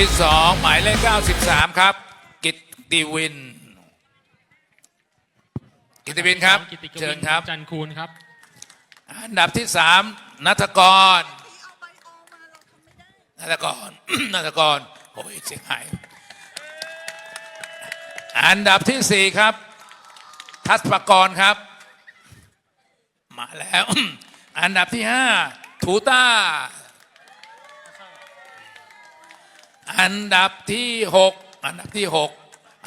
ที่สองหมายเลข93 ครับ กิตติวิน กิตติวินครับ กิตติกวินเชิญครับ จันคูณครับ อันดับที่สามนัทกรนัทกร นัทกรโอ้ยเสียงหายอันดับที่สี่ครับ ทัศปกรครับ มาแล้ว อันดับที่ห้าทูต้า อันดับที่หกอันดับที่หก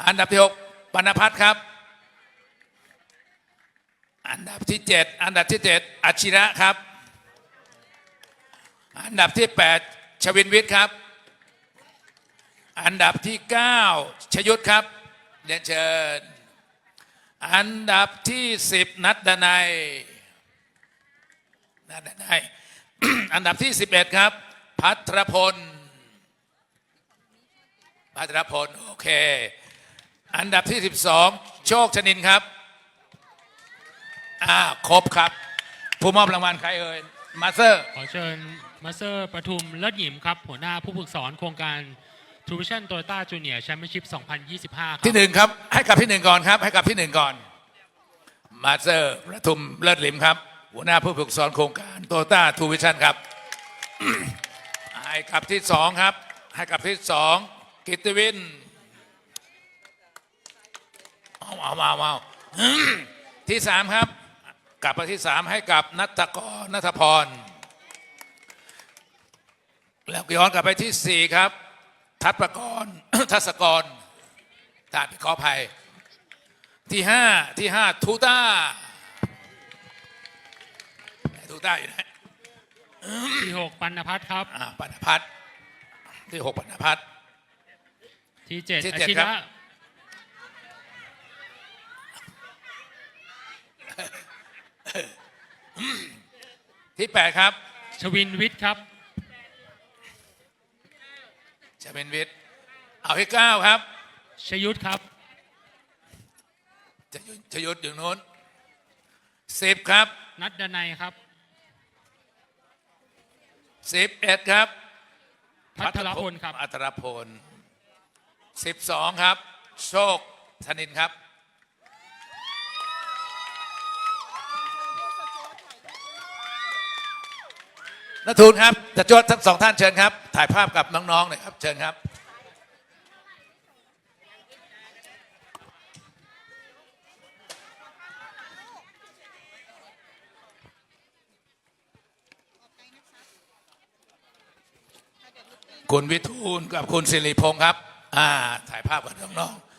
อันดับที่หกปนพัฒน์ครับ อันดับที่เจ็ดอันดับที่เจ็ดอาชิระครับ อันดับที่แปดชวินวิทย์ครับ อันดับที่เก้าชยุทธครับเรียนเชิญ อันดับที่สิบนัดดนัยนัดดนัยอันดับที่สิบเอ็ดครับ พัทรพล พัทรพล โอเค อันดับที่สิบสองโชคชนินครับ อ่า ครบครับ ผู้มอบรางวัลใครเอ่ย มาสเตอร์ ขอเชิญมาสเตอร์ประทุมเลิศหยิมครับ หัวหน้าผู้ฝึกสอนโครงการ True Vision Toyota Junior Championship 2025 ครับ ที่หนึ่งครับ ให้กับที่หนึ่งก่อนครับ ให้กับที่หนึ่งก่อน มาสเตอร์ประทุมเลิศหลิมครับ หัวหน้าผู้ฝึกสอนโครงการโตต้าทูวิชั่นครับ ให้กับที่สองครับ ให้กับที่สอง กิตติวินเอาเอาเอาเอาที่สามครับ กลับมาที่สามให้กับนัทกรนัทพร แล้วก็ย้อนกลับไปที่สี่ครับ ทัศประกรทัศกรตาดขออภัย ที่ห้าที่ห้าทูต้าไหนทูต้าอยู่ไหนที่6ปัณพัฒน์ครับอ่าปัณพัฒน์ที่หกปัณพัฒ น์ที่ที่7อาเจ็ดชิครัระบที่แปดครับชวินวิทย์ครับจะเป็นวิทย์เอาที่เก้าครับชยุทธครับ จะยุจะยุดอยู่นู้นสิบครับนัดดนัยครับ สิบเอ็ดครับพัทรพลครับ อัตรพล สิบสองครับ โชคธนินครับนัทูนครับจะจวดทั้งสองท่านเชิญครับ ถ่ายภาพกับน้องๆหน่อยครับ เชิญครับ คุณวิทูลกับคุณสิริพงศ์ครับ อ่า ถ่ายภาพกับน้องๆ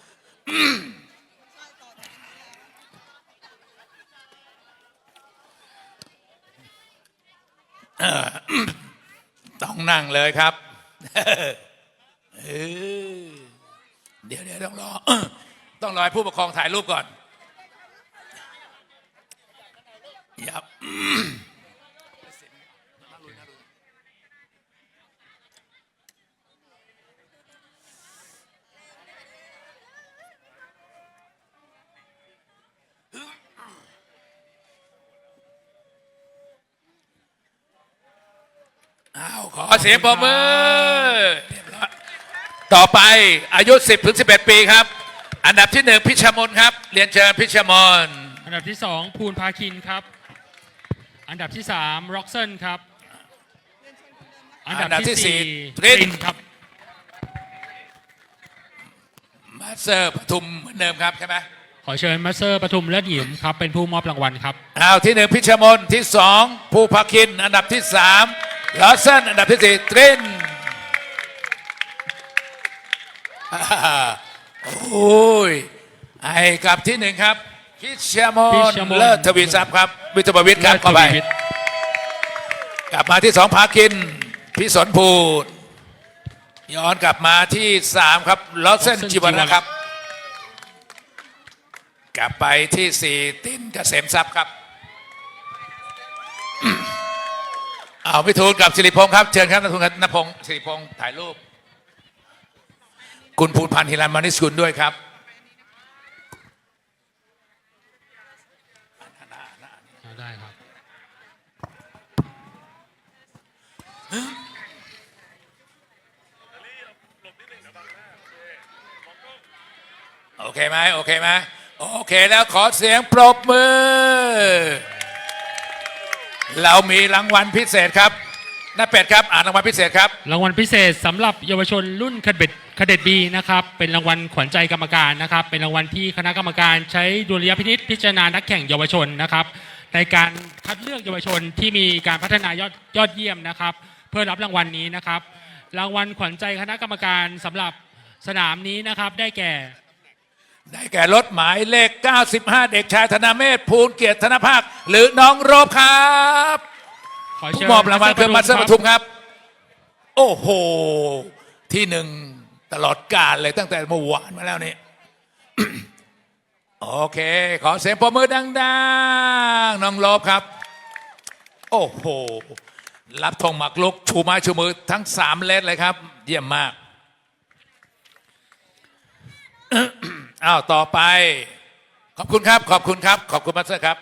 ต้องนั่งเลยครับ เดี๋ยวเดี๋ยวต้องรอ ต้องรอให้ผู้ปกครองถ่ายรูปก่อนยับ อ้าวขอเสียงปรบมือเรียบร้อยต่อไปอายุ 10 ถึง 11 ปีครับ อันดับที่หนึ่งพิชมนครับ เรียนเชิญพิชมนอันดับที่2ภูนพาคินครับ อันดับที่3ร็อกเซนครับ อันดับที่สี่ตรินตรินครับ มาสเตอร์ปทุมเหมือนเดิมครับใช่ไหมขอเชิญมาสเตอร์ประทุมเลิศหยิมครับ เป็นผู้มอบรางวัลครับอ้าวที่หนึ่งพิชมนที่สองภูภาคิน อันดับที่สาม ลอสเซนอันดับที่สี่ตรินอ่าโอ้ยไอ้กับที่หนึ่งครับพิชมพินชมน เลิศทวีทรัพย์ครับ วิทยาวิทย์ครับเลิศเข้าไปทวีวิทย์ กลับมาที่สองภาคิน พิสนภูด ย้อนกลับมาที่สามครับลอสเซนจิวนะครับ กลับไปที่สี่ตินเกษมทรัพย์ครับ อาพิทูลกับสิริพงศ์ครับเชิญครับนทุนนพงศ์สิริพงศ์ถ่ายรูป คุณภูพันธ์ฮิรันมานิสุลด้วยครับได้ครับโอเคไหมโอเคไหมโอเคแล้วขอเสียงปรบมือ เรามีรางวัลพิเศษครับน้าเป็ดครับอ่านรางวัลพิเศษครับ รางวัลพิเศษสำหรับเยาวชนรุ่นคาเด็ดคาเด็ดบีนะครับ เป็นรางวัลขวัญใจกรรมการนะครับ เป็นรางวัลที่คณะกรรมการใช้ดุลยพินิษพิจารณานักแข่งเยาวชนนะครับ ในการคัดเลือกเยาวชนที่มีการพัฒนายอดยอดเยี่ยมนะครับ เพื่อรับรางวัลนี้นะครับ รางวัลขวัญใจคณะกรรมการสำหรับสนามนี้นะครับ ได้แก่ ได้แก่รถหมายเลข 95 เด็กชายธนาเมธภูลเกียรติธนภาค หรือน้องโรบครับขอผู้เชิญมอบรางวัลคือมาสเตอร์ปทุมครับ โอ้โห ที่หนึ่งตลอดกาลเลยตั้งแต่เมื่อวานมาแล้วนี่ โอเค ขอเสียงปรบมือดังๆ น้องโลบครับ โอ้โห รับธงหมักลุกชูไม้ชูมือทั้งสามเลสเลยครับ เยี่ยมมาก อ้าวต่อไป ขอบคุณครับ ขอบคุณครับ ขอบคุณมาสเตอร์ครับ